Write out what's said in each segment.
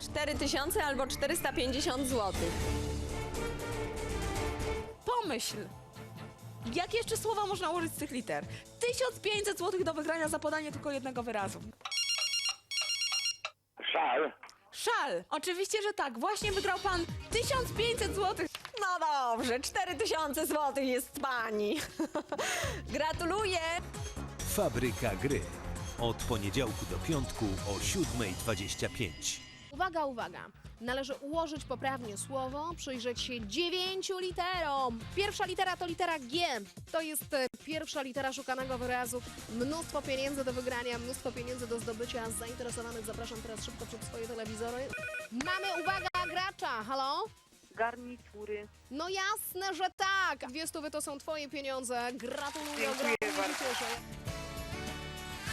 4000 albo 450 zł. Pomyśl! Jakie jeszcze słowa można użyć z tych liter? 1500 zł do wygrania za podanie tylko jednego wyrazu. Szal. Szal! Oczywiście, że tak. Właśnie wygrał pan 1500 zł. No dobrze, 4000 zł jest pani. Gratuluję. Fabryka gry. Od poniedziałku do piątku o 7.25. Uwaga, uwaga! Należy ułożyć poprawnie słowo, przyjrzeć się dziewięciu literom. Pierwsza litera to litera G. To jest e, pierwsza litera szukanego wyrazu. Mnóstwo pieniędzy do wygrania, mnóstwo pieniędzy do zdobycia. Zainteresowanych zapraszam teraz szybko przed swoje telewizory. Mamy, uwaga, gracza! Halo? garnitury. No jasne, że tak! Dwie stówy to są twoje pieniądze. Gratuluję, Dziękuję ogromnie się bardzo. cieszę.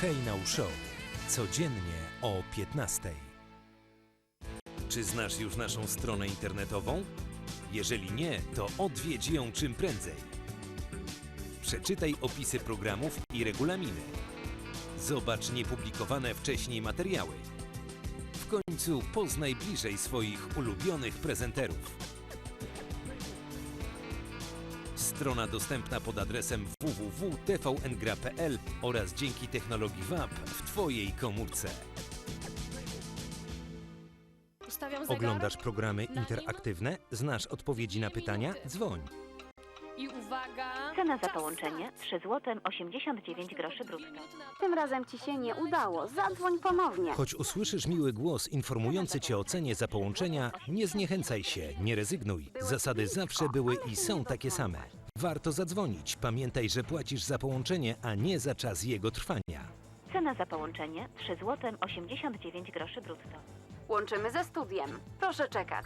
Hej Now Show. Codziennie o 15.00. Czy znasz już naszą stronę internetową? Jeżeli nie, to odwiedź ją czym prędzej. Przeczytaj opisy programów i regulaminy. Zobacz niepublikowane wcześniej materiały. W końcu poznaj bliżej swoich ulubionych prezenterów. Strona dostępna pod adresem www.tvngra.pl oraz dzięki technologii WAP w Twojej komórce. Ustawiam zegar. Oglądasz programy Na nim? interaktywne? Znasz odpowiedzi na pytania? Dzwoń. I uwaga... Cena za czas połączenie start. 3 zł 89 groszy brutto. Tym razem ci się nie udało. Zadzwoń ponownie. Choć usłyszysz miły głos informujący cię o cenie za połączenia, nie zniechęcaj się, nie rezygnuj. Zasady zawsze były i są takie same. Warto zadzwonić. Pamiętaj, że płacisz za połączenie, a nie za czas jego trwania. Cena za połączenie 3 zł 89 groszy brutto. Łączymy ze studiem. Proszę czekać.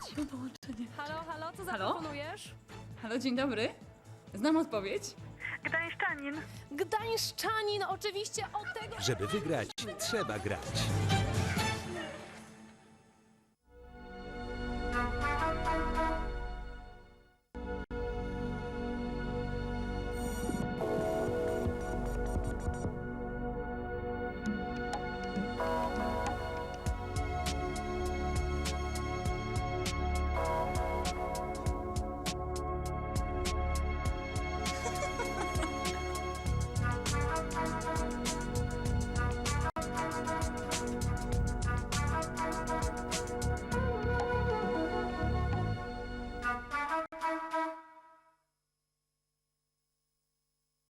Halo, halo, co Halo? zaproponujesz? Halo, dzień dobry. Znam odpowiedź. Gdańszczanin. Gdańszczanin, oczywiście od tego... Żeby wygrać, trzeba grać.